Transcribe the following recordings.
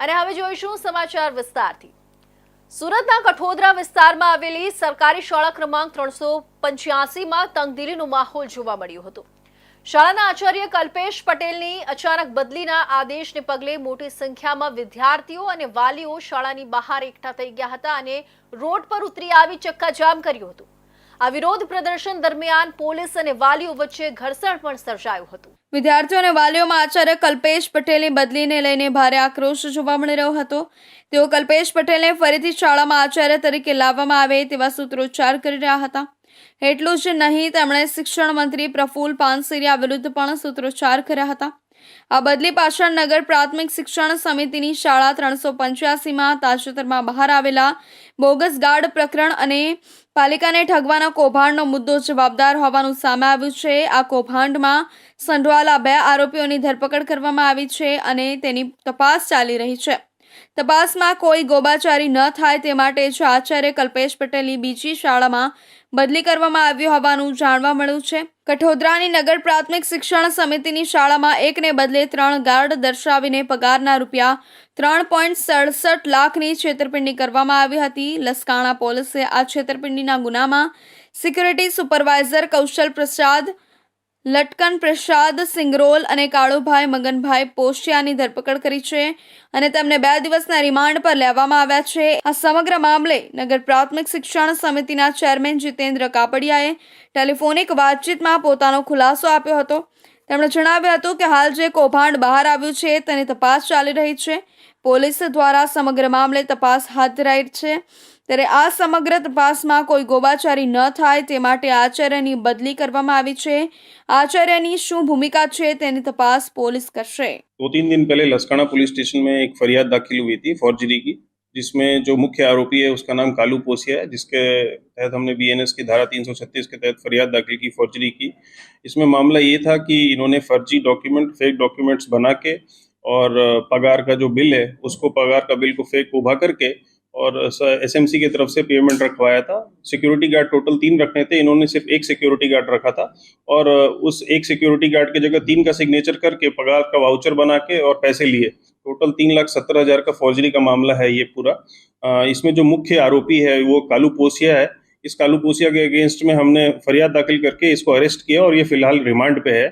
અને હવે જોઈશું સમાચાર વિસ્તારથી. સુરતના કઠોદરા વિસ્તારમાં આવેલી સરકારી શાળા ક્રમાંક ત્રણસો પંચ્યાસીમાં તંગદીલીનું માહોલ જોવા મળ્યું હતું. શાળાના આચાર્ય કલ્પેશ પટેલની અચાનક બદલીના આદેશને પગલે મોટી સંખ્યામાં વિદ્યાર્થીઓ અને વાલીઓ શાળાની બહાર એકઠા થઈ ગયા હતા અને રોડ પર ઉતરી આવી ચક્કાજામ કર્યું હતું. આ વિરોધ પ્રદર્શન દરમિયાન પોલીસ અને વાલીઓ વચ્ચે ઘર્ષણ પણ સર્જાયું હતું. વિદ્યાર્થીઓ અને વાલીઓમાં આચાર્ય કલ્પેશ પટેલની બદલીને લઈને ભારે આક્રોશ જોવા મળી રહ્યો હતો. તેઓ કલ્પેશ પટેલને ફરીથી શાળામાં આચાર્ય તરીકે લાવવામાં આવે તેવા સૂત્રોચ્ચાર કરી રહ્યા હતા. એટલું જ નહીં, તેમણે શિક્ષણ મંત્રી પ્રફુલ પાનસેરિયા વિરુદ્ધ પણ સૂત્રોચ્ચાર કર્યા હતા. આ બદલી પાછળ નગર પ્રાથમિક શિક્ષણ સમિતિની શાળા ત્રણસો પંચ્યાસીમાં તાજેતરમાં બહાર આવેલા બોગસ ગાર્ડ પ્રકરણ અને પાલિકાને ઠગવાના કૌભાંડનો મુદ્દો જવાબદાર હોવાનું સામે આવ્યું છે. આ કૌભાંડમાં સંડવાયેલા બે આરોપીઓની ધરપકડ કરવામાં આવી છે અને તેની તપાસ ચાલી રહી છે. તપાસમાં કોઈ ગોબાચારી ન થાય તે માટે જ આચાર્ય કલ્પેશ પટેલની બીજી શાળામાં બદલી કરવામાં આવ્યું હોવાનું જાણવા મળ્યું છે. કઠોદરાની નગર પ્રાથમિક શિક્ષણ સમિતિની શાળામાં એકને બદલે ત્રણ ગાર્ડ દર્શાવીને પગારના રૂપિયા ત્રણ પોઈન્ટ સડસઠ લાખની છેતરપિંડી કરવામાં આવી હતી. લસકાણા પોલીસે આ છેતરપિંડીના ગુનામાં સિક્યુરિટી સુપરવાઇઝર કૌશલ પ્રસાદ, લટકન પ્રસાદ સિંગરોલ અને કાળુભાઈ મગનભાઈ પોશિયાની ધરપકડ કરી છે અને તેમને બે દિવસના રિમાન્ડ પર લેવામાં આવ્યા છે. આ સમગ્ર મામલે નગર પ્રાથમિક શિક્ષણ સમિતિના ચેરમેન જીતેન્દ્ર કાપડિયાએ ટેલિફોનિક વાતચીતમાં પોતાનો ખુલાસો આપ્યો હતો. તેમણે જણાવ્યું હતું કે હાલ જે કૌભાંડ બહાર આવ્યું છે તેની તપાસ ચાલી રહી છે. પોલીસ દ્વારા સમગ્ર મામલે તપાસ હાથ ધરાઈ છે ત્યારે આ સમગ્ર તપાસમાં કોઈ ગોબાચારી ન થાય તે માટે આચાર્યની બદલી કરવામાં આવી છે આચાર્યની શું ભૂમિકા છે તેની તપાસ પોલીસ કરશે दो तीन दिन पहले लसकाना पुलिस स्टेशन में एक फरियाद दाखिल हुई थी फॉर्जरी की जिसमें जो मुख्य आरोपी है उसका नाम कालू पोसिया है जिसके तहत हमने बीएनएस की धारा 336 के तहत फरियाद दाखिल की फॉर्जरी की इसमें मामला ये था कि इन्होंने फर्जी डॉक्यूमेंट फेक डॉक्यूमेंट्स बना के और पगार का जो बिल है, उसको पगार का बिल को फेक उभा करके और एसएमसी की तरफ़ से पेमेंट रखवाया था। सिक्योरिटी गार्ड टोटल तीन रखने थे, इन्होंने सिर्फ़ एक सिक्योरिटी गार्ड रखा था और उस एक सिक्योरिटी गार्ड की जगह तीन का सिग्नेचर करके, पगार का वाउचर बना के और पैसे लिए। टोटल तीन लाख सत्तर हज़ार का फौजरी का मामला है ये पूरा। इसमें जो मुख्य आरोपी है, वो कालू पोसिया है। इस कालू पोसिया के अगेंस्ट में हमने फरियाद दाखिल करके इसको अरेस्ट किया और ये फ़िलहाल रिमांड पे है।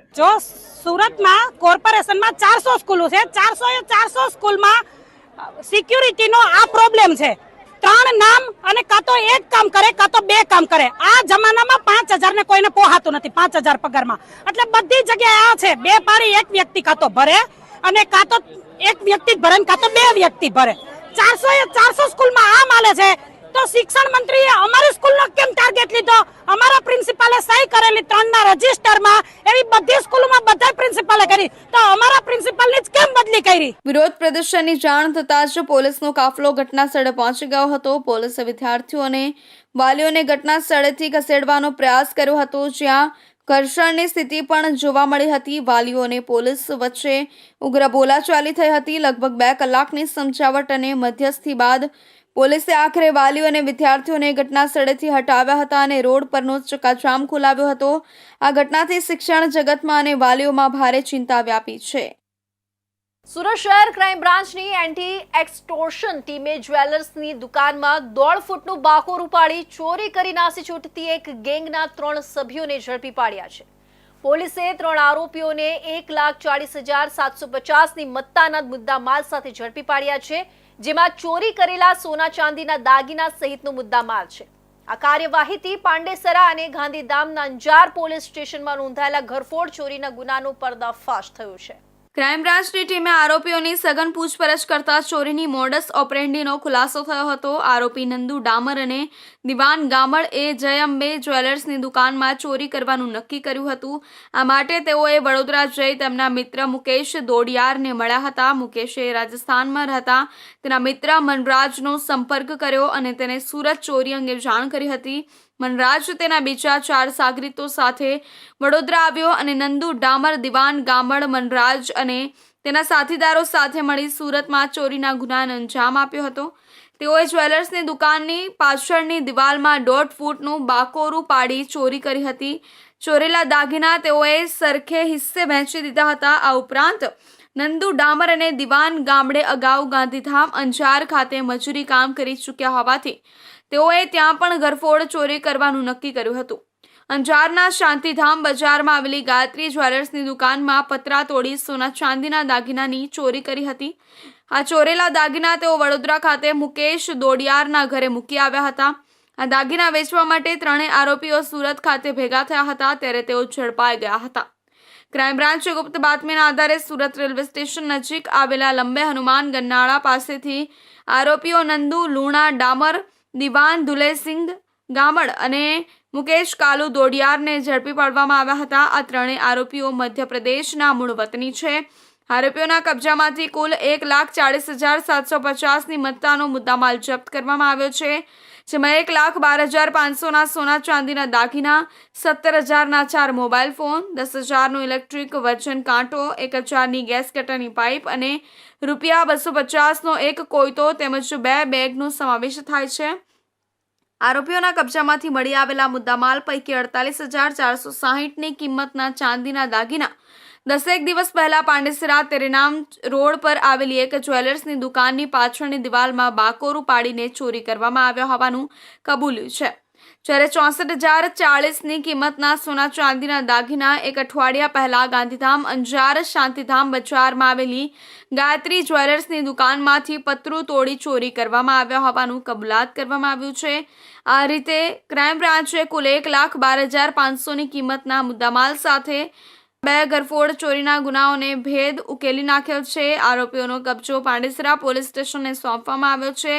સુરતમાં કોર્પોરેશનમાં ચારસો સ્કૂલો છે. ચારસો એ ચારસો સ્કૂલમાં સિક્યુરિટીનો આ પ્રોબ્લેમ છે. ત્રણ નામ અને કાં તો એક કામ કરે, કાં તો બે કામ કરે. આ જમાનામાં પાંચ હજાર ને કોઈને પોહાતું નથી, પાંચ હજાર પગારમાં. એટલે બધી જગ્યાએ આ છે. બે પારી એક વ્યક્તિ કાં તો ભરે અને કાં તો એક વ્યક્તિ ભરે કાં તો બે વ્યક્તિ ભરે. ચારસો એ ચારસો સ્કૂલમાં આ માલે છે. તો શિક્ષણ મંત્રીએ અમારી સ્કૂલનો કેમ ટાર્ગેટ લીધો? અમારા પ્રિન્સિપાલે સહી કરેલી ત્રણના રજીસ્ટરમાં એવી બધી સ્કૂલોમાં બધા પ્રિન્સિપાલે કરી. તો અમારા પ્રિન્સિપાલની જ કેમ બદલી કરી? વિરોધ પ્રદર્શનની જાણ થતાં જ પોલીસનો કાફલો ઘટના સ્થળે પહોંચી ગયો હતો. પોલીસે વિદ્યાર્થીઓ અને વાલીઓને ઘટના સ્થળેથી ખસેડવાનો પ્રયાસ કર્યો હતો, જ્યાં ઘર્ષણની સ્થિતિ પણ જોવા મળી હતી. વાલીઓ અને પોલીસ વચ્ચે ઉગ્ર બોલાચાલી થઈ હતી. લગભગ બે કલાકની સમજાવટ અને મધ્યસ્થી બાદ પોલીસે આખરે વાલીઓ અને વિદ્યાર્થીઓને ઘટના સ્થળેથી હટાવ્યા હતા અને રોડ પરનો ચકાચામ ખોલાવ્યો હતો. આ ઘટનાથી શિક્ષણ જગતમાં અને વાલીઓમાં ભારે ચિંતા વ્યાપી છે. સુરત શહેર ક્રાઇમ બ્રાન્ચની એન્ટી એક્સટોર્શન ટીમે જ્વેલર્સની દુકાનમાં દોઢ ફૂટનું બાકોર ઉપાડી ચોરી કરી નાસી છૂટતી એક ગેંગના ત્રણ સભ્યોને ઝડપી પાડ્યા છે. પોલીસે ત્રણ આરોપીઓને એક લાખ ચાળીસ હજાર સાતસો પચાસની મત્તાના મુદ્દા માલ સાથે ઝડપી પાડ્યા છે. જેમાં ચોરી કરેલા સોના ચાંદીના દાગીના સહિતનો મુદ્દામાલ છે. આ કાર્યવાહીથી પાંડેસરા અને ગાંધીધામના અંજાર પોલીસ સ્ટેશનમાં નોંધાયેલા ઘરફોડ ચોરીના ગુનાનો પર્દાફાશ થયો છે. ક્રાઇમ બ્રાન્ચની ટીમે આરોપીઓની સઘન પૂછપરછ કરતા ચોરીની મોડસ ઓપરેન્ડીનો ખુલાસો થયો હતો. આરોપી નંદુ ડામર અને દિવાન ગામડ એ જય અંબે જ્વેલર્સની દુકાનમાં ચોરી કરવાનું નક્કી કર્યું હતું. આ માટે તેઓએ વડોદરા જઈ તેમના મિત્ર મુકેશ દોડિયારને મળ્યા હતા. મુકેશે રાજસ્થાનમાં રહેતા તેના મિત્ર મનરાજનો સંપર્ક કર્યો અને તેને સુરત ચોરી અંગે જાણ કરી હતી. મનરાજ તેના બીજા ચાર સાગરીતો સાથે વડોદરા આવ્યો અને નંદુ ડામર દિવાન ગામડ મનરાજ અને તેના સાથીદારો સાથે મળી સુરતમાં ચોરીના ગુનાને અંજામ આપ્યો હતો. તેઓએ જ્વેલર્સની દુકાનની પાછળની દિવાલમાં દોઢ ફૂટનું બાકોરું પાડી ચોરી કરી હતી. ચોરેલા દાગીના તેઓએ સરખે હિસ્સે વહેંચી દીધા હતા. આ ઉપરાંત નંદુ ડામર અને દિવાન ગામડે અગાઉ ગાંધીધામ અંજાર ખાતે મજૂરી કામ કરી ચૂક્યા હોવાથી તેઓએ ત્યાં પણ ઘરફોડ ચોરી કરવાનું નક્કી કર્યું હતું. અંજારના શાંતિધામ બજારમાં આવેલી ગાયત્રી જ્વેલર્સની દુકાનમાં પતરા તોડી સોના ચાંદીના દાગીનાની ચોરી કરી હતી. આ ચોરેલા દાગીના તેઓ વડોદરા ખાતે મુકેશ દોડિયારના ઘરે મૂકી આવ્યા હતા. આ દાગીના વેચવા માટે ત્રણેય આરોપીઓ સુરત ખાતે ભેગા થયા હતા ત્યારે તેઓ ઝડપાઈ ગયા હતા. ક્રાઇમ બ્રાન્ચે ગુપ્ત બાતમીના આધારે સુરત રેલવે સ્ટેશન નજીક આવેલા લંબે હનુમાન ગન્નાળા પાસેથી આરોપીઓ નંદુ લુણા ડામર દિવાન ધુલેસિંગ ગામડ અને મુકેશ કાલુ દોડિયારને ઝડપી પાડવામાં આવ્યા હતા. આ ત્રણેય આરોપીઓ મધ્યપ્રદેશના મૂળ વતની છે. આરોપીઓના કબજામાંથી કુલ એક લાખ ચાળીસ હજાર સાતસો પચાસની મત્તાનો મુદ્દામાલ જપ્ત કરવામાં આવ્યો છે. જેમાં એક લાખ બાર હજાર પાંચસોના સોના ચાંદીના દાગીના, સત્તર હજારના ચાર મોબાઈલ ફોન, દસ હજારનો ઇલેક્ટ્રિક વજન કાંટો, એક હજારની ગેસ કટરની પાઇપ અને રૂપિયા બસો પચાસનો એક કોયતો તેમજ બે બેગનો સમાવેશ થાય છે. આરોપીઓના કબજામાંથી મળી આવેલા મુદ્દામાલ પૈકી અડતાલીસ હજાર ચારસો સાહીઠની કિંમતના ચાંદીના દાગીના દસેક દિવસ પહેલા પાંડેસરા તેરેનામ રોડ પર આવેલી એક જ્વેલર્સની દુકાનની પાછળની દિવાલમાં બાકોરું પાડીને ચોરી કરવામાં આવ્યા હોવાનું કબૂલ્યું છે. જ્યારે ચોસઠ હજાર ચાળીસની કિંમતના સોના ચાંદીના દાગીના એક અઠવાડિયા પહેલા ગાંધીધામ અંજાર શાંતિધામ બજારમાં આવેલી ગાયત્રી જ્વેલર્સની દુકાનમાંથી પતરું તોડી ચોરી કરવામાં આવ્યા હોવાનું કબૂલાત કરવામાં આવ્યું છે. આ રીતે ક્રાઇમ બ્રાન્ચે કુલ એક લાખ બાર હજાર પાંચસોની કિંમતના મુદ્દામાલ સાથે બે ગરફોડ ચોરીના ગુનાઓને ભેદ ઉકેલી નાખ્યો છે. આરોપીઓનો કબજો પાંડેસરા પોલીસ સ્ટેશનને સોંપવામાં આવ્યો છે.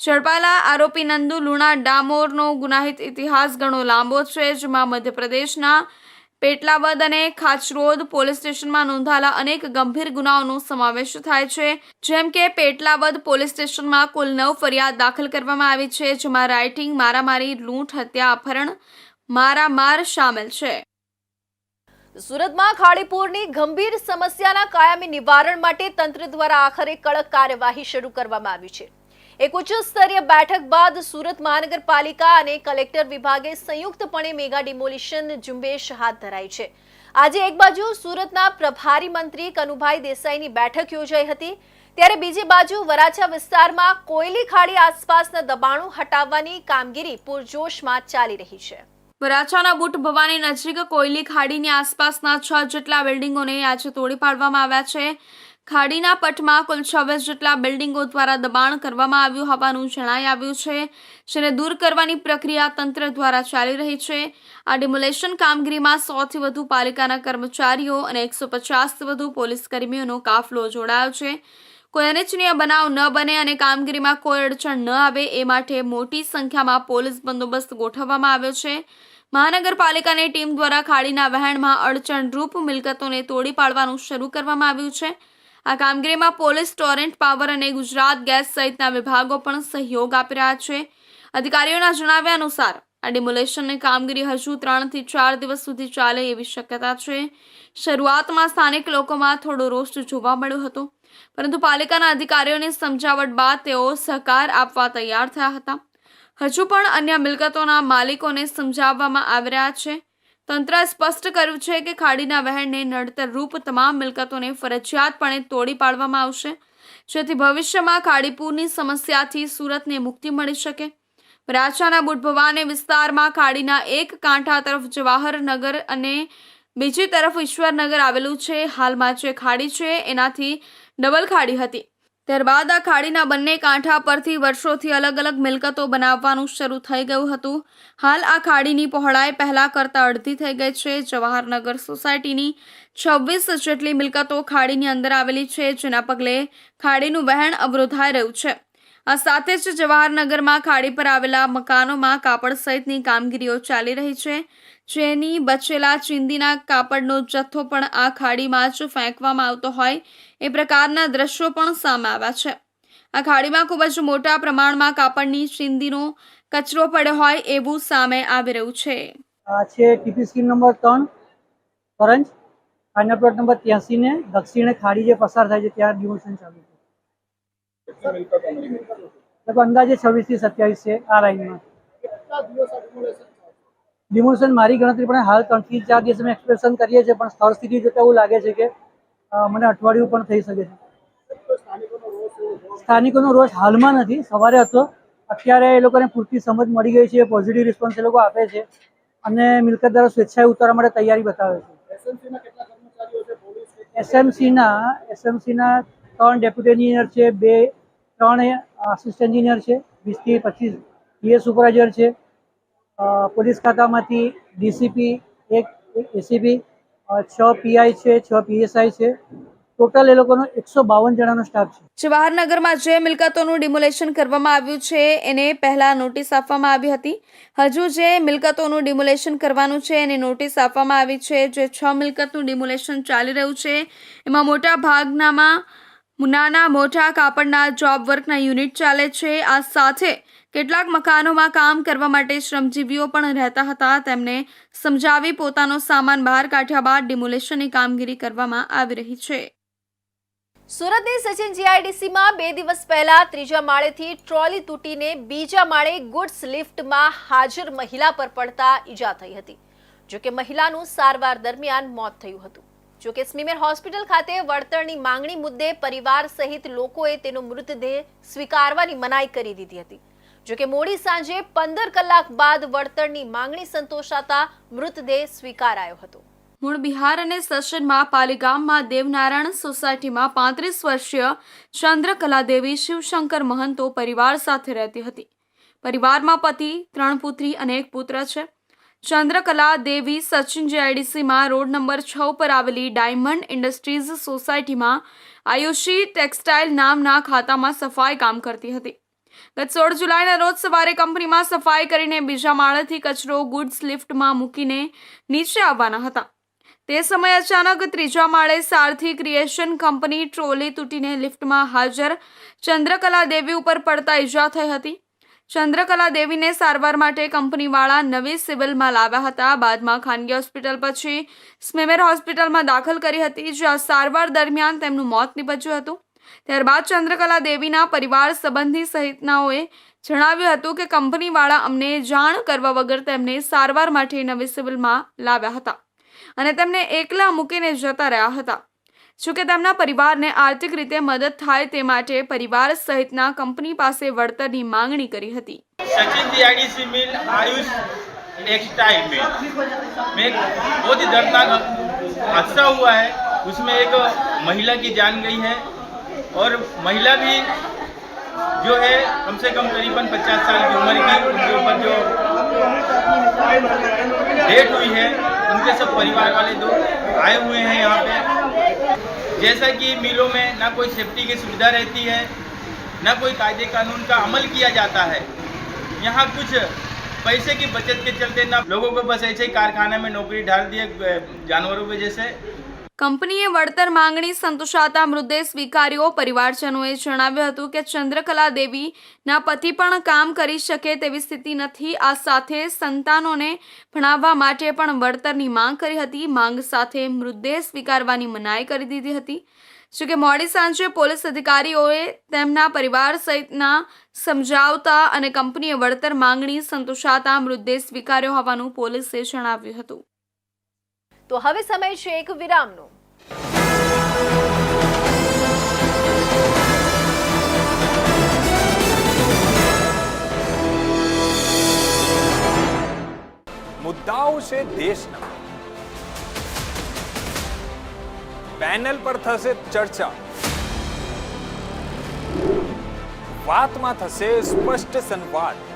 ઝડપાયેલા આરોપી નંદુ લુણા ડામોરનો ગુનાહિત ઇતિહાસ ઘણો લાંબો છે, જેમાં મધ્યપ્રદેશના પેટલાવદ અને ખાચરોદ પોલીસ સ્ટેશનમાં નોંધાયેલા અનેક ગંભીર ગુનાઓનો સમાવેશ થાય છે. જેમ કે પેટલાવદ પોલીસ સ્ટેશનમાં કુલ નવ ફરિયાદ દાખલ કરવામાં આવી છે, જેમાં રાઇટિંગ, મારામારી, લૂંટ, હત્યા, અપહરણ, મારામાર સામેલ છે. સુરતમાં ખાડીપુરની ગંભીર સમસ્યાના કાયમી નિવારણ માટે તંત્ર દ્વારા આખરે કડક કાર્યવાહી શરૂ કરવામાં આવી છે. એક ઉચ્ચ સ્તરીય બેઠક બાદ સુરત મહાનગરપાલિકા અને કલેક્ટર વિભાગે સંયુક્તપણે મેગા ડિમોલિશન ઝુંબેશ હાથ ધરાઈ છે. આજે એક બાજુ સુરતના પ્રભારી મંત્રી કનુભાઈ દેસાઈની બેઠક યોજાઈ હતી, ત્યારે બીજી બાજુ વરાછા વિસ્તારમાં કોયલી ખાડી આસપાસના દબાણો હટાવવાની કામગીરી પૂરજોશમાં ચાલી રહી છે. વરાછાના બુટ ભવાની નજીક કોયલી ખાડીની આસપાસના છ જેટલા બિલ્ડિંગોને આજે તોડી પાડવામાં આવ્યા છે. ખાડીના પટમાં કુલ છવ્વીસ જેટલા બિલ્ડિંગો દ્વારા દબાણ કરવામાં આવ્યું હોવાનું જણાઈ આવ્યું છે, જેને દૂર કરવાની પ્રક્રિયા તંત્ર દ્વારા ચાલી રહી છે. આ ડિમોલેશન કામગીરીમાં સોથી વધુ પાલિકાના કર્મચારીઓ અને એકસો પચાસથી વધુ પોલીસ કર્મીઓનો કાફલો જોડાયો છે. કોઈ અનિચ્છનીય બનાવ ન બને અને કામગીરીમાં કોઈ અડચણ ન આવે, એ માટે મોટી સંખ્યામાં પોલીસ બંદોબસ્ત ગોઠવવામાં આવ્યો છે. મહાનગરપાલિકાની ટીમ દ્વારા ખાડીના વહેણમાં અડચણરૂપ મિલકતોને તોડી પાડવાનું શરૂ કરવામાં આવ્યું છે. આ કામગીરીમાં પોલીસ, ટોરેન્ટ, પાવર અને ગુજરાત ગેસ સહિતના વિભાગો પણ સહયોગ આપી રહ્યા છે. અધિકારીઓના જણાવ્યા અનુસાર, આ ડિમોલેશનની કામગીરી હજુ ત્રણથી ચાર દિવસ સુધી ચાલે એવી શક્યતા છે. શરૂઆતમાં સ્થાનિક લોકોમાં થોડો રોષ જોવા મળ્યો હતો. પરંતુ પાલિકાના અધિકારીઓની સમજાવટ બાદ તેઓ સહકાર આપવા તૈયાર થયા હતા. હજુ પણ અન્ય મિલકતોના માલિકોને સમજાવવામાં આવી રહ્યા છે. તંત્રએ સ્પષ્ટ કર્યું છે કે ખાડીના વહેણને નડતર રૂપ તમામ મિલકતોને ફરજિયાતપણે તોડી પાડવામાં આવશે, જેથી ભવિષ્યમાં ખાડીપુરની સમસ્યાથી સુરતને મુક્તિ મળી શકે. વરાછાના બુટભવાને વિસ્તારમાં ખાડીના એક કાંઠા તરફ જવાહરનગર અને બીજી તરફ ઈશ્વરનગર આવેલું છે. હાલમાં જે ખાડી છે, એનાથી ડબલ ખાડી હતી. ત્યારબાદ આ ખાડીના બંને કાંઠા પરથી વર્ષોથી અલગ અલગ મિલકતો બનાવવાનું શરૂ થઈ ગયું હતું. હાલ આ ખાડીની પહોળાઈ પહેલાં કરતાં અડધી થઈ ગઈ છે. જવાહરનગર સોસાયટીની છવ્વીસ જેટલી મિલકતો ખાડીની અંદર આવેલી છે, જેના પગલે ખાડીનું વહેણ અવરોધાઈ રહ્યું છે. આ સાથે જ જવાહરનગરમાં ખાડી પર આવેલા મકાનોમાં કાપડ સહિતની કામગીરીઓ ચાલી રહી છે. જેની બચેલા ચીંદીના કાપડનો જથ્થો પણ આ ખાડીમાં જ ફેંકવામાં આવતો હોય એ પ્રકારના દ્રશ્યો પણ સામે આવ્યા છે. આ ખાડીમાં ખૂબ જ મોટા પ્રમાણમાં કાપડની સિંધીનો કચરો પડ્યો હોય એવું સામે આવી રહ્યું છે. આ છે ટીપી સ્કીમ નંબર ત્રણ કરંજ ફાઇનલ પ્લોટ નંબર ત્યાંસી ને દક્ષિણે ખાડી જે પસાર થાય છે ત્યાં ડિમોશન ચાલુ છે. અંદાજે છવ્વીસથી સત્યાવીસ છે આ લાઈનમાં ડિમોશન મારી ગણતરી પણ હાલ ત્રણથી ચાર દિવસ અમે એક્સપ્રેશન કરીએ છીએ, પણ સ્થળ સ્થિતિ જોતા એવું લાગે છે કે મને અઠવાડિયું પણ થઈ શકે છે. સ્થાનિકોનો રોષ હાલમાં નથી સવારે હતો. અત્યારે એ લોકોને પૂરતી સમજ મળી ગઈ છે પોઝિટિવ રિસ્પોન્સ એ લોકો આપે છે અને મિલકતદારો સ્વેચ્છાએ ઉતારવા માટે તૈયારી બતાવે છે. એસએમસીના એસએમસીના ત્રણ ડેપ્યુટી એન્જિનિયર છે બે ત્રણ આસિસ્ટન્ટ એન્જિનિયર છે વીસથી પચીસ પીએ સુપરવાઇઝર છે પોલીસ ખાતામાંથી ડીસીપી એક એસીપી છ પીઆઈ છે, છ પીએસઆઈ છે. ટોટલ એ લોકોનો એકસો બાવન જણાનો સ્ટાફ છે. જવાહરનગરમાં જે મિલકતોનું ડિમોલેશન કરવામાં આવ્યું છે, એને પહેલા નોટિસ આપવામાં આવી હતી. હજુ જે મિલકતોનું ડિમોલેશન કરવાનું છે, એની નોટિસ આપવામાં આવી છે. જે છ મિલકતનું ડિમોલેશન ચાલી રહ્યું છે, એમાં મોટા ભાગનામાં નાના મોટા કાપડના જોબ વર્કના યુનિટ ચાલે છે. આ સાથે કેટલાક મકાનોમાં કામ કરવા માટે શ્રમજીવીઓ પણ રહેતા હતા. તેમને સમજાવી પોતાનો સામાન બહાર કાઢ્યા બાદ ડિમોલેશનની કામગીરી કરવામાં આવી રહી છે. સુરતની સચિન જીઆઈડીસીમાં બે દિવસ પહેલા ત્રીજા માળેથી ટ્રોલી તૂટીને બીજા માળે ગુડ્સ લિફ્ટમાં હાજર મહિલા પર પડતા ઈજા થઈ હતી. જોકે મહિલાનું સારવાર દરમિયાન મોત થયું હતું. જોકે સ્મીમેર હોસ્પિટલ ખાતે વળતરની માંગણી મુદ્દે પરિવાર સહિત લોકોએ તેનો મૃતદેહ સ્વીકારવાની મનાઈ કરી દીધી હતી. જોકે મોડી સાંજે પંદર કલાક બાદ વળતરની માંગણી સંતોષાતા મૃતદેહ સ્વીકારાયો હતો. મૂળ બિહાર અને સસનમાં પાલીગામમાં દેવનારાયણ સોસાયટીમાં પાંત્રીસ વર્ષીય ચંદ્રકલા દેવી શિવશંકર મહંતો પરિવાર સાથે રહેતી હતી. પરિવારમાં પતિ, ત્રણ પુત્રી અને એક પુત્ર છે. ચંદ્રકલા દેવી સચિન જેઆઈડીસીમાં રોડ નંબર છ પર આવેલી ડાયમંડ ઇન્ડસ્ટ્રીઝ સોસાયટીમાં આયુષી ટેક્સટાઇલ નામના ખાતામાં સફાઈ કામ કરતી હતી. ગત સોળ જુલાઈના રોજ સવારે કંપનીમાં સફાઈ કરીને બીજા માળેથી કચરો ગુડ્સ લિફ્ટમાં મૂકીને નીચે આવવાના હતા. તે સમયે અચાનક ત્રીજા માળે સારથી ક્રિએશન કંપની ટ્રોલી તૂટીને લિફ્ટમાં હાજર ચંદ્રકલા દેવી ઉપર પડતા ઈજા થઈ હતી. ચંદ્રકલા દેવીને સારવાર માટે કંપનીવાળા નવી સિવિલમાં લાવ્યા હતા. બાદમાં ખાનગી હોસ્પિટલ પછી સ્મેમેર હોસ્પિટલમાં દાખલ કરી હતી, જ્યાં સારવાર દરમિયાન તેમનું મોત નીપજ્યું હતું. ત્યારબાદ ચંદ્રકલા દેવીના પરિવાર સંબંધી સહિતનાઓએ જણાવ્યું હતું કે કંપનીવાળા અમને જાણ કરવા વગર તેમને સારવાર માટે નવી સિવિલમાં લાવ્યા હતા અને તેમને એકલા મૂકીને જતા રહ્યા હતા જોકે તેમના પરિવારને આર્થિક રીતે મદદ થાય તે માટે પરિવાર સહિતના કંપની પાસે વળતરની માંગણી કરી હતી Sachin GIDC mill Ayush textile में में एक बहुत ही दर्दनाक हादसा हुआ है उसमें एक महिला की जान गई है और महिला भी जो है कम से कम करीबन 50 साल की उम्र की, उनके ऊपर जो डेट हुई है, उनके सब परिवार वाले दो आए हुए हैं यहाँ पे। जैसा कि मिलों में ना कोई सेफ्टी की सुविधा रहती है, ना कोई कायदे कानून का अमल किया जाता है। यहाँ कुछ पैसे की बचत के चलते ना लोगों को बस ऐसे ही कारखाने में नौकरी डाल दिए, जानवरों पे जैसे। કંપનીએ વળતર માંગણી સંતોષાતા મૃતદેહ સ્વીકાર્યો. પરિવારજનોએ જણાવ્યું હતું કે ચંદ્રકલા દેવીના પતિ પણ કામ કરી શકે તેવી સ્થિતિ નથી. આ સાથે સંતાનોને ભણાવવા માટે પણ વળતરની માંગ કરી હતી. માંગ સાથે મૃતદેહ સ્વીકારવાની મનાઈ કરી દીધી હતી. જોકે મોડી સાંજે પોલીસ અધિકારીઓએ તેમના પરિવાર સહિતના સમજાવતા અને કંપનીએ વળતર માંગણી સંતોષાતા મૃતદેહ સ્વીકાર્યો હોવાનું પોલીસે જણાવ્યું હતું. તો હવે સમય છે એક વિરામનો. મુદ્દાઓ છે દેશના. પેનલ પર થશે ચર્ચા. વાતમાં થશે સ્પષ્ટ સંવાદ.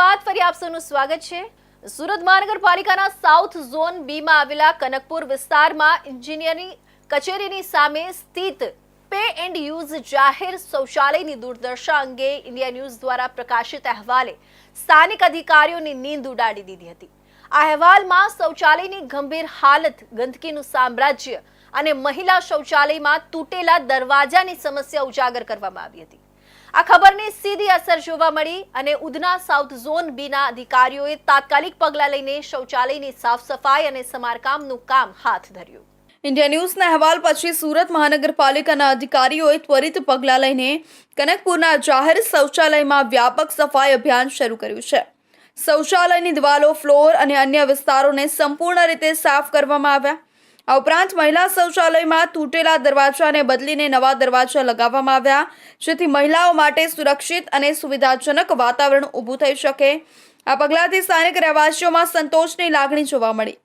બાદ ફરી આપ સૌનું સ્વાગત છે. સુરત મહાનગરપાલિકાના સાઉથ ઝોન બીમાં આવેલા કનકપુર વિસ્તારમાં એન્જિનિયરિંગ કચેરીની સામે સ્થિત પે એન્ડ યુઝ જાહેર શૌચાલયની દુર્દશા અંગે ઇન્ડિયા ન્યૂઝ દ્વારા પ્રકાશિત અહેવાલે સ્થાનિક અધિકારીઓની નીંદ ઉડાડી દીધી હતી. આ અહેવાલમાં શૌચાલયની ગંભીર હાલત, ગંદકીનું સામ્રાજ્ય અને મહિલા શૌચાલયમાં તૂટેલા દરવાજાની સમસ્યા ઉજાગર કરવામાં આવી હતી. આ ખબરની સીધી અસર જોવા મળી અને ઉધના સાઉથ ઝોન બીના અધિકારીઓએ તાત્કાલિક પગલાં લઈને શૌચાલયની સાફ સફાઈ અને સમારકામનું કામ હાથ ધર્યું. ઇન્ડિયા ન્યૂઝના અહેવાલ પછી સુરત મહાનગરપાલિકાના અધિકારીઓએ ત્વરિત પગલાં લઈને કનકપુરના જાહેર શૌચાલયમાં વ્યાપક સફાઈ અભિયાન શરૂ કર્યું છે. શૌચાલયની દિવાલો, ફ્લોર અને અન્ય વિસ્તારોને સંપૂર્ણ રીતે સાફ કરવામાં આવ્યા. આ ઉપરાંત મહિલા શૌચાલયમાં તૂટેલા દરવાજાને બદલીને નવા દરવાજા લગાવવામાં આવ્યા, જેથી મહિલાઓ માટે સુરક્ષિત અને સુવિધાજનક વાતાવરણ ઊભું થઈ શકે. આ પગલાંથી સ્થાનિક રહેવાસીઓમાં સંતોષની લાગણી જોવા મળી.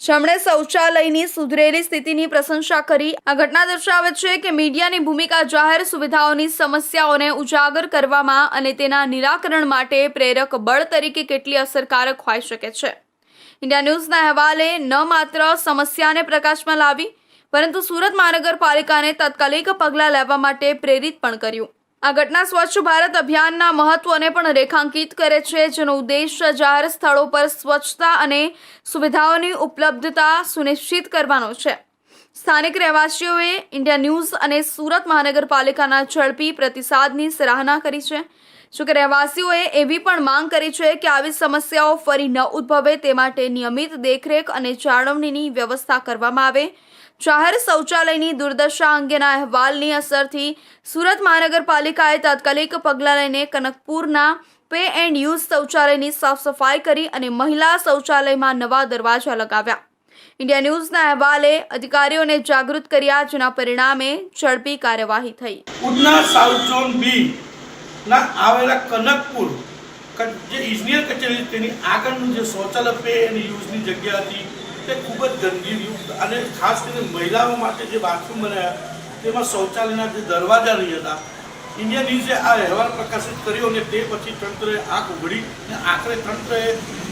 જેમણે શૌચાલયની સુધરેલી સ્થિતિની પ્રશંસા કરી, આ ઘટના દર્શાવે છે કે મીડિયાની ભૂમિકા જાહેર સુવિધાઓની સમસ્યાઓને ઉજાગર કરવામાં અને તેના નિરાકરણ માટે પ્રેરક બળ તરીકે કેટલી અસરકારક હોઈ શકે છે. ઇન્ડિયા ન્યૂઝના અહેવાલે ન માત્ર સમસ્યાને પ્રકાશમાં લાવી, પરંતુ સુરત મહાનગરપાલિકાને તાત્કાલિક પગલાં લેવા માટે પ્રેરિત પણ કર્યું. આ ઘટના સ્વચ્છ ભારત અભિયાનના મહત્વને પણ રેખાંકિત કરે છે, જેનો ઉદ્દેશ્ય જાહેર સ્થળો પર સ્વચ્છતા અને સુવિધાઓની ઉપલબ્ધતા સુનિશ્ચિત કરવાનો છે. સ્થાનિક રહેવાસીઓએ ઇન્ડિયા ન્યૂઝ અને સુરત મહાનગરપાલિકાના ઝડપી પ્રતિસાદની સરાહના કરી છે. જોકે રહેવાસીઓએ એવી પણ માંગ કરી છે કે આવી સમસ્યાઓ ફરી ન ઉદ્ભવે તે માટે નિયમિત દેખરેખ અને જાળવણીની વ્યવસ્થા કરવામાં આવે. જાહેર શૌચાલયની દુર્દશા અંગેના અહેવાલની અસરથી સુરત મહાનગરપાલિકાએ તાત્કાલિક પગલાં લઈને કનકપુરના પે એન્ડ યુઝ શૌચાલયની સાફ સફાઈ કરી અને મહિલા શૌચાલયમાં નવા દરવાજા લગાવ્યા. ઇન્ડિયા ન્યૂઝના અહેવાલે અધિકારીઓને જાગૃત કર્યા, જેના પરિણામે ઝડપી કાર્યવાહી થઈ. ના, આવેલા કનકપુર જે ઇજનેર કચેરી તેની આગળનું જે શૌચાલય પે અને યુઝની જગ્યા હતી, તે ખૂબ જ ગંદકીયુક્ત અને ખાસ કરીને મહિલાઓ માટે જે બાથરૂમ બનાવ્યા તેમાં શૌચાલયના જે દરવાજા નહીં હતા ઇન્ડિયા ન્યૂઝે આ અહેવાલ પ્રકાશિત કર્યો અને તે પછી તંત્રએ આંખ ઉઘડી અને આખરે તંત્રએ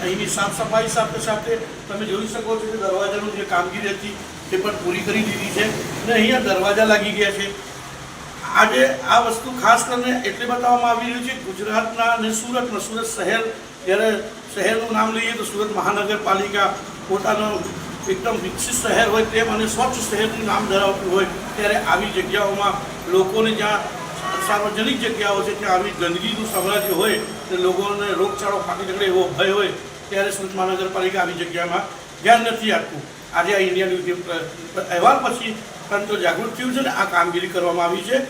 અહીંની સાફ સફાઈ સાથે સાથે તમે જોઈ શકો છો કે દરવાજાનું જે કામગીરી હતી, તે પણ પૂરી કરી દીધી છે અને અહીંયા દરવાજા લાગી ગયા છે. આજે આ વસ્તુ ખાસ કરીને એટલે બતાવવામાં આવી રહ્યું છે, ગુજરાતના અને સુરતના, સુરત શહેર, જ્યારે શહેરનું નામ લઈએ તો સુરત મહાનગરપાલિકા પોતાનો એકદમ વિકસિત શહેર હોય, તેમ અને સ્વચ્છ શહેરનું નામ ધરાવતું હોય, ત્યારે આવી જગ્યાઓમાં લોકોને જ્યાં સાર્વજનિક જગ્યાઓ છે, ત્યાં આવી ગંદકીનું સામ્રાજ્ય હોય તે લોકોને રોગચાળો ફાટી નીકળે એવો ભય હોય, ત્યારે સુરત મહાનગરપાલિકા આવી જગ્યામાં ધ્યાન નથી આપતું. આજે આ ઇન્ડિયા ન્યૂઝ અહેવાલ પછી તંત્ર જાગૃત થયું છે ને આ કામગીરી કરવામાં આવી છે.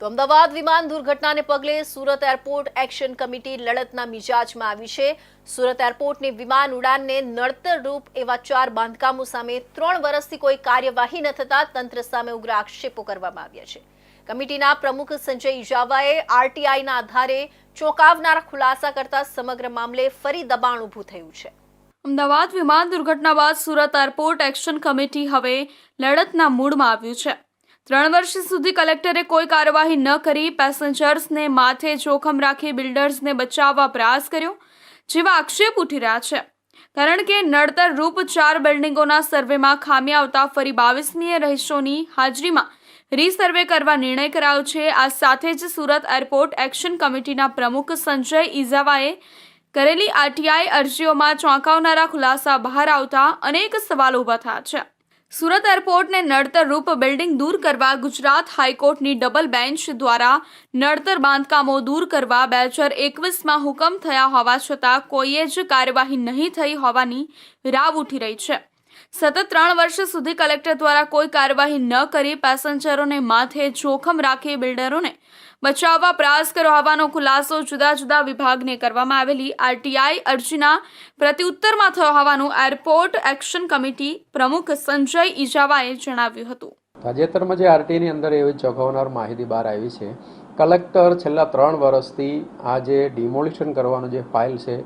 તો અમદાવાદ વિમાન દુર્ઘટનાને પગલે સુરત એરપોર્ટ એક્શન કમિટી લડતના મિજાજમાં આવી છે. સુરત એરપોર્ટની વિમાન ઉડાનને નડતરરૂપ એવા ચાર બાંધકામો સામે ત્રણ વર્ષથી કોઈ કાર્યવાહી ન થતા તંત્ર સામે ઉગ્ર આક્ષેપો કરવામાં આવ્યા છે. કમિટીના પ્રમુખ સંજય ઇજાવાએ આરટીઆઈના આધારે ચોંકાવનારા ખુલાસા કરતા સમગ્ર મામલે ફરી દબાણ ઊભું થયું છે. અમદાવાદ વિમાન દુર્ઘટના બાદ સુરત એરપોર્ટ એક્શન કમિટી હવે લડતના મૂડમાં આવ્યું છે. ત્રણ વર્ષ સુધી કલેક્ટરે કોઈ કાર્યવાહી ન કરી, પેસેન્જર્સને માથે જોખમ રાખી બિલ્ડર્સને બચાવવા પ્રયાસ કર્યો, જેવા આક્ષેપ ઉઠી રહ્યા છે. કારણ કે નડતર રૂપ ચાર બિલ્ડિંગોના સર્વેમાં ખામી આવતા ફરી બાવીસમીએ રહીશોની હાજરીમાં રીસર્વે કરવા નિર્ણય કરાયો છે. આ સાથે જ સુરત એરપોર્ટ એક્શન કમિટીના પ્રમુખ સંજય ઇઝાવાએ કરેલી આરટીઆઈ અરજીઓમાં ચોંકાવનારા ખુલાસા બહાર આવતા અનેક સવાલો ઊભા થયા છે. સુરત એરપોર્ટને નડતર રૂપ બિલ્ડિંગ દૂર કરવા ગુજરાત હાઈકોર્ટની ડબલ બેન્ચ દ્વારા નડતર બાંધકામો દૂર કરવા બે હજાર એકવીસમાં હુકમ થયા હોવા છતાં કોઈએ જ કાર્યવાહી નહીં થઈ હોવાની રાવ ઉઠી રહી છે. સતત ત્રણ વર્ષ સુધી કલેક્ટર દ્વારા કોઈ કાર્યવાહી ન કરી પેસેન્જરોને માથે જોખમ રાખી બિલ્ડરોને બચાવવા પ્રયાસ કર્યો હોવાનો ખુલાસો જુદા જુદા વિભાગને કરવામાં આવેલી આરટીઆઈ અરજીના પ્રત્યુત્તરમાં થયો હોવાનું એરપોર્ટ એક્શન કમિટી પ્રમુખ સંજય ઇજાવાએ જણાવ્યું હતું. તાજેતરમાં જે આરટીની અંદર એવી ચોંકાવનાર માહિતી બહાર આવી છે, કલેક્ટર છેલ્લા ત્રણ વર્ષથી આ જે ડિમોલિશન કરવાનું જે ફાઇલ છે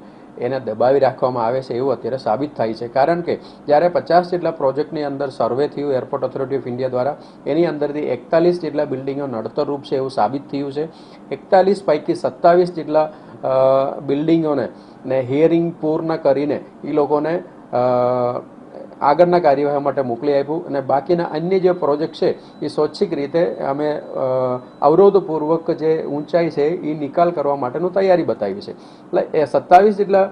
એને દબાવી રાખવામાં આવે છે એવું અત્યારે સાબિત થાય છે. કારણ કે જ્યારે પચાસ જેટલા પ્રોજેક્ટની અંદર સર્વે થયું, એરપોર્ટ ઓથોરિટી ઓફ ઇન્ડિયા દ્વારા, એની અંદરથી એકતાલીસ જેટલા બિલ્ડિંગો નડતરરૂપ છે એવું સાબિત થયું છે. એકતાલીસ પૈકી સત્તાવીસ જેટલા બિલ્ડિંગોને ને હિયરિંગ પૂર્ણ કરીને એ લોકોને આગળના કાર્યવાહી માટે મોકલી આપ્યું અને બાકીના અન્ય જે પ્રોજેક્ટ છે, એ સ્વૈચ્છિક રીતે અમે અવરોધપૂર્વક જે ઊંચાઈ છે, એ નિકાલ કરવા માટેનું તૈયારી બતાવી છે. એટલે એ સત્તાવીસ જેટલા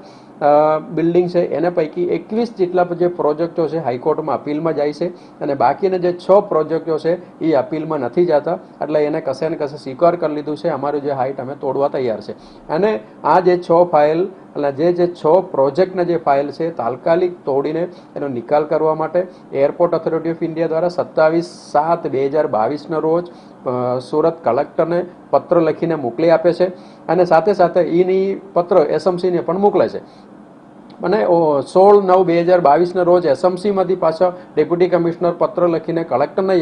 બિલ્ડિંગ છે, એના પૈકી એકવીસ જેટલા જે પ્રોજેક્ટો છે, હાઈકોર્ટમાં અપીલમાં જાય છે અને બાકીના જે છ પ્રોજેક્ટો છે, એ અપીલમાં નથી જતા. એટલે એને કશે ને કશે સ્વીકાર કરી લીધું છે. અમારું જે હાઈટ અમે તોડવા તૈયાર છે. અને આ જે છ ફાઇલ એટલે જે જે છ પ્રોજેક્ટના જે ફાઇલ છે, તાત્કાલિક તોડીને એનો નિકાલ કરવા માટે એરપોર્ટ ઓથોરિટી ઓફ ઇન્ડિયા દ્વારા સત્તાવીસ સાત બે હજાર બાવીસના રોજ સુરત કલેક્ટરને પત્ર લખીને મોકલી આપે છે અને સાથે સાથે એની પત્ર એસએમસીને પણ મોકલે છે. અને સોળ નવ બે હજાર બાવીસના રોજ એસએમસીમાંથી પાછા ડેપ્યુટી કમિશનર પત્ર લખીને કલેક્ટરને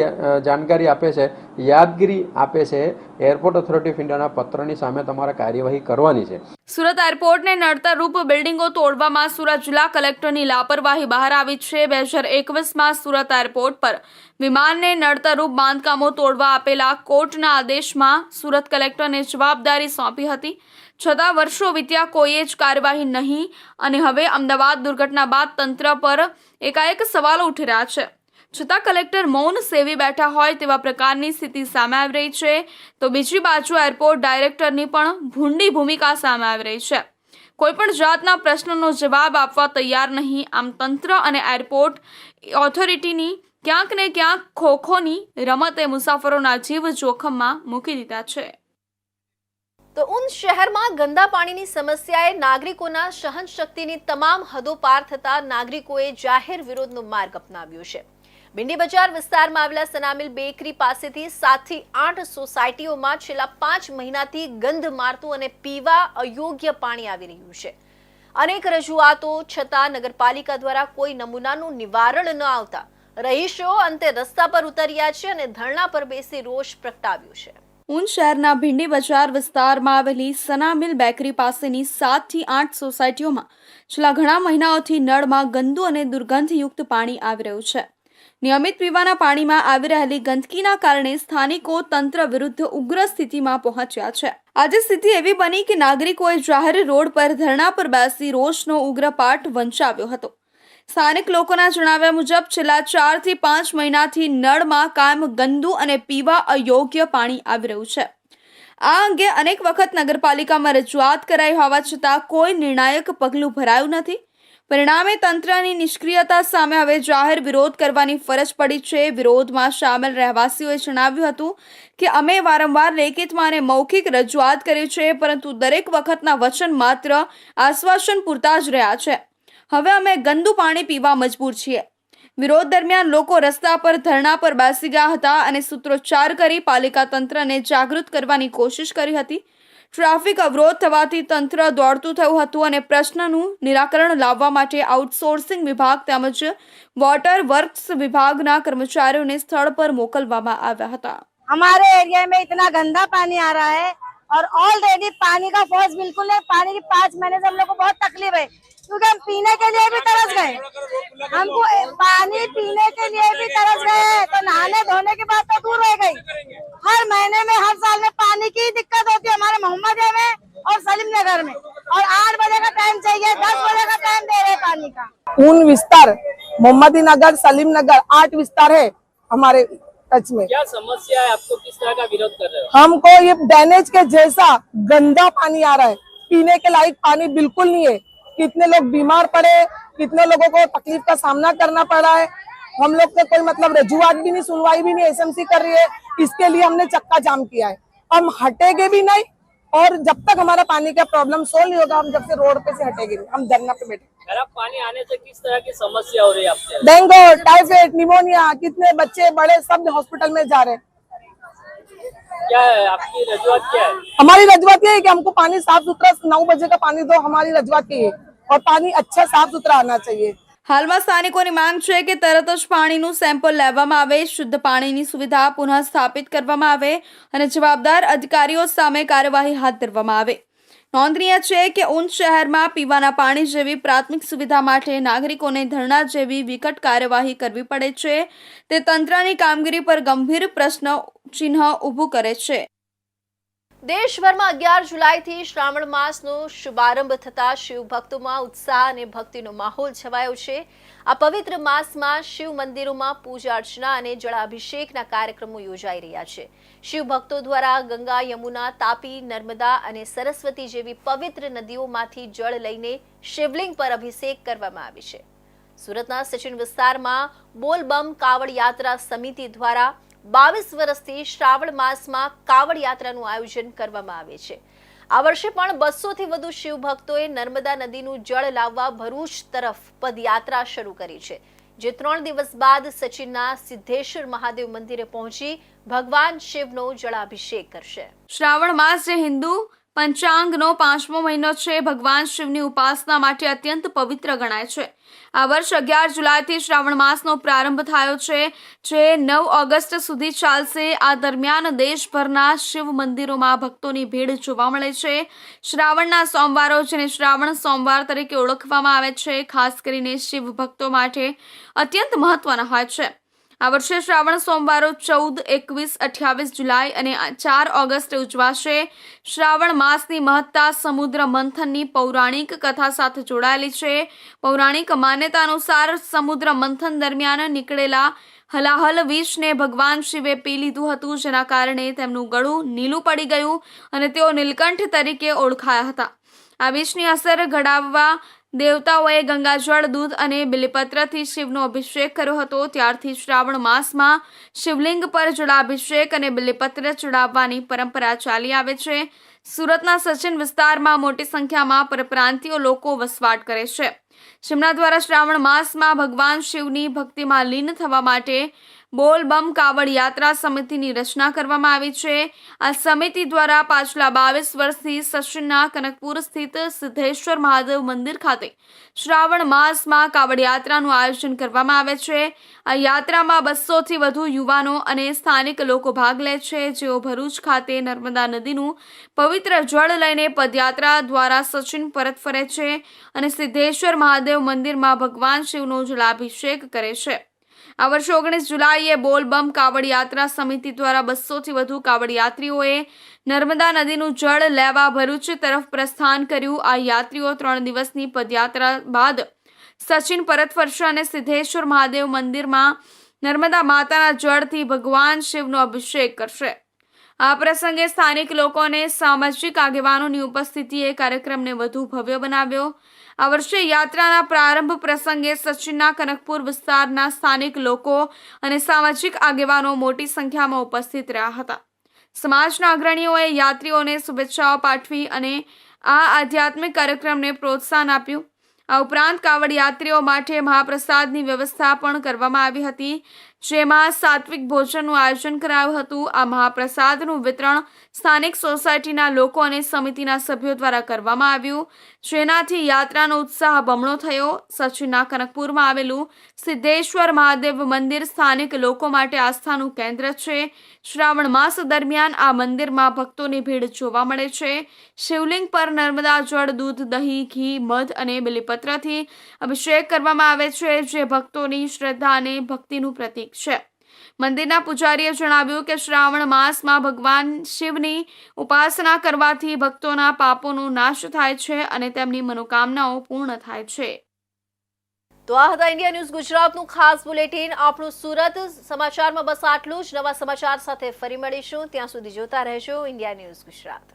જાણકારી આપે છે, યાદગીરી આપે છે, એરપોર્ટ ઓથોરિટી ઓફ ઇન્ડિયાના પત્રની સામે તમારે કાર્યવાહી કરવાની છે. સુરત એરપોર્ટને નડતરરૂપ બિલ્ડિંગો તોડવામાં સુરત જિલ્લા કલેક્ટરની લાપરવાહી બહાર આવી છે. બે હજાર એકવીસમાં સુરત એરપોર્ટ પર વિમાનને નડતરરૂપ બાંધકામો તોડવા આપેલા કોર્ટના આદેશમાં સુરત કલેક્ટરને જવાબદારી સોંપી હતી. છતાં વર્ષો વીત્યા કોઈએ જ કાર્યવાહી નહીં અને હવે અમદાવાદ દુર્ઘટના બાદ તંત્ર પર એકાએક સવાલો ઉઠી રહ્યા છે. છતાં કલેક્ટર મૌન સેવી બેઠા હોય તેવા પ્રકારની સ્થિતિ સામે આવી રહી છે. તો બીજી બાજુ એરપોર્ટ ડાયરેક્ટરની પણ ભૂંડી ભૂમિકા સામે આવી રહી છે. કોઈપણ જાતના પ્રશ્નનો જવાબ આપવા તૈયાર નહીં. આમ તંત્ર અને એરપોર્ટ ઓથોરિટીની ક્યાંક ને ક્યાંક ખોખોની રમતે મુસાફરોના જીવ જોખમમાં મૂકી દીધા છે. તો ઉન શહેરમાં ગંદા પાણીની સમસ્યાએ નાગરિકોના સહનશક્તિની તમામ હદો પાર થતા નાગરિકોએ જાહેર વિરોધનો માર્ગ અપનાવ્યો છે. ભીંડી બજાર વિસ્તારમાં આવેલા સનામિલ બેકરી પાસેથી સાતથી આઠ સોસાયટીઓમાં છેલ્લા પાંચ મહિનાથી ગંધ મારતું અને પીવા અયોગ્ય પાણી આવી રહ્યું છે. અનેક રજૂઆતો છતાં નગરપાલિકા દ્વારા કોઈ નમૂનાનું નિવારણ ન આવતા રહીશો અંતે રસ્તા પર ઉતર્યા છે અને ધરણા પર બેસી રોષ પ્રગટાવ્યો છે. ઉન શહેરના ભીંડી બજાર વિસ્તારમાં આવેલી સનામિલ બેકરી પાસેની સાતથી આઠ સોસાયટીઓમાં છેલ્લા ઘણા મહિનાઓથી નળમાં ગંદુ અને દુર્ગંધયુક્ત પાણી આવી રહ્યું છે. નિયમિત પીવાના પાણીમાં આવી રહેલી ગંદકીના કારણે સ્થાનિકો તંત્ર વિરુદ્ધ ઉગ્ર સ્થિતિમાં પહોંચ્યા છે. આજે સ્થિતિ એવી બની કે નાગરિકોએ જાહેર રોડ પર ધરણા પર બેસી રોષનો ઉગ્ર પાઠ વંચાવ્યો હતો. સ્થાનિક લોકોના જણાવ્યા મુજબ, છેલ્લા ચારથી પાંચ મહિનાથી નળમાં કાયમ ગંદુ અને પીવા અયોગ્ય પાણી આવી રહ્યું છે. આ અંગે અનેક વખત નગરપાલિકામાં રજૂઆત કરાઈ હોવા છતાં કોઈ નિર્ણાયક પગલું ભરાયું નથી. પરિણામે તંત્રની નિષ્ક્રિયતા સામે હવે જાહેર વિરોધ કરવાની ફરજ પડી છે. વિરોધમાં સામેલ રહેવાસીઓએ જણાવ્યું હતું કે, અમે વારંવાર લેખિતમાં અને મૌખિક રજૂઆત કરી છે, પરંતુ દરેક વખતના વચન માત્ર આશ્વાસન પૂરતા જ રહ્યા છે. હવે અમે ગંદુ પાણી પીવા મજબૂર છીએ વિરોધ દરમિયાન લોકો રસ્તા પર ધરણા પર બેસી ગયા હતા અને સૂત્રોચ્ચાર કરી પાલિકા તંત્રને જાગૃત કરવાની કોશિશ કરી હતી ટ્રાફિક અવરોધ થવાથી તંત્ર દોડતું થયું હતું અને પ્રશ્નનું નિરાકરણ લાવવા માટે આઉટસોર્સિંગ વિભાગ તેમજ વોટર વર્ક્સ વિભાગના કર્મચારીઓને સ્થળ પર મોકલવામાં આવ્યા હતા हमारे एरिया में इतना गंदा पानी आ रहा है और ऑलरेडी पानी का फोर्स बिल्कुल नहीं पानी की पाँच महीने से हम लोग को बहुत तकलीफ है क्योंकि हम पीने के लिए भी तरस गए। हमको पानी पीने के लिए भी तरस गए हैं। तो नहाने धोने की बात तो दूर रह गई। हर महीने में हर साल में पानी की दिक्कत होती है हमारे मोहम्मदिया में और सलीम नगर में। और आठ बजे का टाइम चाहिए दस बजे का टाइम दे रहे पानी का। ऊन विस्तार मोहम्मदी नगर सलीम नगर आठ विस्तार है हमारे टच में। क्या समस्या है? आपको किस तरह का विरोध कर रहे हो? हमको ये डैमेज के जैसा गंदा पानी आ रहा है। पीने के लायक पानी बिल्कुल नहीं है। कितने लोग बीमार पड़े कितने लोगों को तकलीफ़ का सामना करना पड़ रहा है। हम लोग को कोई मतलब रजुआत भी नहीं सुनवाई भी नहीं एसएमसी कर रही है। इसके लिए हमने चक्का जाम किया है। हम हटेंगे भी नहीं और जब तक हमारा पानी का प्रॉब्लम सोल्व नहीं होगा हम जब से रोड पे से हटेंगे नहीं। हम धरना पे बैठे। खराब पानी आने से किस तरह की समस्या हो रही है आपके? डेंगू टाइफाइड निमोनिया कितने बच्चे बड़े सब हॉस्पिटल में जा रहे हैं। क्या है आपकी रजुआत क्या है? हमारी रजुआत ये है कि हमको पानी साफ़ सुथरा नौ बजे का पानी दो हमारी रजुआत ये है। और पानी अच्छा साफ सुथरा आना चाहिए હાલમાં સ્થાનિકોની માંગ છે કે તરત જ પાણીનું સેમ્પલ લેવામાં આવે શુદ્ધ પાણીની સુવિધા પુનઃ સ્થાપિત કરવામાં આવે અને જવાબદાર અધિકારીઓ સામે કાર્યવાહી હાથ ધરવામાં આવે નોંધનીય છે કે ઉન શહેરમાં પીવાના પાણી જેવી પ્રાથમિક સુવિધા માટે નાગરિકોને ધરણા જેવી વિકટ કાર્યવાહી કરવી પડે છે તે તંત્રની કામગીરી પર ગંભીર પ્રશ્ન ચિહ્ન ઊભું કરે છે દેશભરમાં અગિયાર જુલાઈથી શ્રાવણ માસનો શુભારંભ થતા શિવ ભક્તોમાં ઉત્સાહ અને ભક્તિનો માહોલ છવાયો છે. આ પવિત્ર માસમાં શિવ મંદિરોમાં પૂજા અર્ચના અને જળાભિષેકના કાર્યક્રમો યોજાઈ રહ્યા છે. શિવ ભક્તો દ્વારા ગંગા, યમુના, તાપી, નર્મદા અને સરસ્વતી જેવી પવિત્ર નદીઓમાંથી જળ લઈને શિવલિંગ પર અભિષેક કરવામાં આવે છે. સુરતના સચિન વિસ્તારમાં બોલબમ કાવડ યાત્રા સમિતિ દ્વારા બાવીસ વર્ષથી શ્રાવણ માસમાં કાવડ યાત્રાનું આયોજન કરવામાં આવે છે. આ વર્ષે પણ બસોથી વધુ શિવ ભક્તોએ નર્મદા નદીનું જળ લાવવા ભરૂચ તરફ પદયાત્રા શરૂ કરી છે, જે ત્રણ દિવસ બાદ સચિનના સિદ્ધેશ્વર મહાદેવ મંદિરે પહોંચી ભગવાન શિવનો જળાભિષેક કરશે. શ્રાવણ માસ જે હિન્દુ પંચાંગનો પાંચમો મહિનો છે. ભગવાન શિવની ઉપાસના માટે અત્યંત પવિત્ર ગણાય છે. આ વર્ષ અગિયાર જુલાઈથી શ્રાવણ માસનો પ્રારંભ થયો છે, જે નવ ઓગસ્ટ સુધી ચાલશે. આ દરમિયાન દેશભરના શિવ મંદિરોમાં ભક્તોની ભીડ જોવા મળે છે. શ્રાવણના સોમવારો, જેને શ્રાવણ સોમવાર તરીકે ઓળખવામાં આવે છે, ખાસ કરીને શિવ ભક્તો માટે અત્યંત મહત્વના હોય છે. આ વર્ષે શ્રાવણ, સોમવારો, ચૌદ, એકવીસ, અઠ્યાવીસ જુલાઈ અને ચાર ઓગસ્ટ ઉજવાશે. શ્રાવણ માસની મહત્તા સમુદ્ર મંથનની પૌરાણિક કથા સાથે જોડાયેલી છે. પૌરાણિક માન્યતા અનુસાર સમુદ્ર મંથન દરમિયાન નીકળેલા હલાહલ વિષને ભગવાન શિવે પી લીધું હતું, જેના કારણે તેમનું ગળું નીલું પડી ગયું અને તેઓ નીલકંઠ તરીકે ઓળખાયા હતા. આ વિષની અસર ઘડાવવા દેવતાઓએ ગંગાજળ, દૂધ અને બિલીપત્રથી શિવનો અભિષેક કર્યો હતો. ત્યારથી શ્રાવણ માસમાં શિવલિંગ પર જળાભિષેક અને બિલીપત્ર ચડાવવાની પરંપરા ચાલી આવે છે. સુરતના સચિન વિસ્તારમાં મોટી સંખ્યામાં પરપ્રાંતિયો લોકો વસવાટ કરે છે. શિમલા દ્વારા શ્રાવણ માસમાં ભગવાન શિવની ભક્તિમાં લીન થવા માટે બોલબમ કાવડ યાત્રા સમિતિની રચના કરવામાં આવી છે. આ સમિતિ દ્વારા પાછલા બાવીસ વર્ષથી સચિનના કનકપુર સ્થિત સિદ્ધેશ્વર મહાદેવ મંદિર ખાતે શ્રાવણ માસમાં કાવડ યાત્રાનું આયોજન કરવામાં આવે છે. આ યાત્રામાં બસોથી વધુ યુવાનો અને સ્થાનિક લોકો ભાગ લે છે. જેઓ ભરૂચ ખાતે નર્મદા નદીનું પવિત્ર જળ લઈને પદયાત્રા દ્વારા સચિન પરત ફરે છે અને સિદ્ધેશ્વર મહાદેવ મંદિરમાં ભગવાન શિવનો જલાભિષેક કરે છે. આ વર્ષે ઓગણીસ જુલાઈએ બોલબમ કાવડ યાત્રા સમિતિ દ્વારા બસોથી વધુ કાવડ યાત્રીઓએ નર્મદા નદીનું જળ લેવા ભરૂચ તરફ પ્રસ્થાન કર્યું. આ યાત્રીઓ ત્રણ દિવસની પદયાત્રા બાદ સચિન પરત ફરશે અને સિદ્ધેશ્વર મહાદેવ મંદિરમાં નર્મદા માતાના જળથી ભગવાન શિવનો અભિષેક કરશે. આ પ્રસંગે સ્થાનિક લોકોને સામાજિક આગેવાનોની ઉપસ્થિતિએ કાર્યક્રમને વધુ ભવ્ય બનાવ્યો. આ વર્ષે યાત્રાના પ્રારંભ પ્રસંગે સચિનના કનકપુર વિસ્તારના સ્થાનિક લોકો અને સામાજિક આગેવાનો મોટી સંખ્યામાં ઉપસ્થિત રહ્યા હતા. સમાજના અગ્રણીઓએ યાત્રીઓને શુભેચ્છાઓ પાઠવી અને આ આધ્યાત્મિક કાર્યક્રમને પ્રોત્સાહન આપ્યું. આ ઉપરાંત કાવડ યાત્રીઓ માટે મહાપ્રસાદની વ્યવસ્થા પણ કરવામાં આવી હતી, જેમાં સાત્વિક ભોજનનું આયોજન કરાયું હતું. આ મહાપ્રસાદનું વિતરણ સ્થાનિક સોસાયટીના લોકો અને સમિતિના સભ્યો દ્વારા કરવામાં આવ્યું. જેનાથી યાત્રાનો ઉત્સાહ બમણો થયો. સચિનના કનકપુરમાં આવેલું સિદ્ધેશ્વર મહાદેવ મંદિર સ્થાનિક લોકો માટે આસ્થાનું કેન્દ્ર છે. શ્રાવણ માસ દરમિયાન આ મંદિરમાં ભક્તોની ભીડ જોવા મળે છે. શિવલિંગ પર નર્મદા જળ, દૂધ, દહીં, ઘી, મધ અને બિલીપત્રથી અભિષેક કરવામાં આવે છે, જે ભક્તોની શ્રદ્ધા અને ભક્તિનું પ્રતીક છે. મંદિરના પૂજારીએ જણાવ્યું કે શ્રાવણ માસમાં ભગવાન શિવની ઉપાસના કરવાથી ભક્તોના પાપોનો નાશ થાય છે અને તેમની મનોકામનાઓ પૂર્ણ થાય છે. તો આ હતા ઇન્ડિયા ન્યૂઝ ગુજરાતનું ખાસ બુલેટિન. આપણું સુરત સમાચારમાં બસ આટલું જ. નવા સમાચાર સાથે ફરી મળીશું. ત્યાં સુધી જોતા રહેજો ઇન્ડિયા ન્યૂઝ ગુજરાત.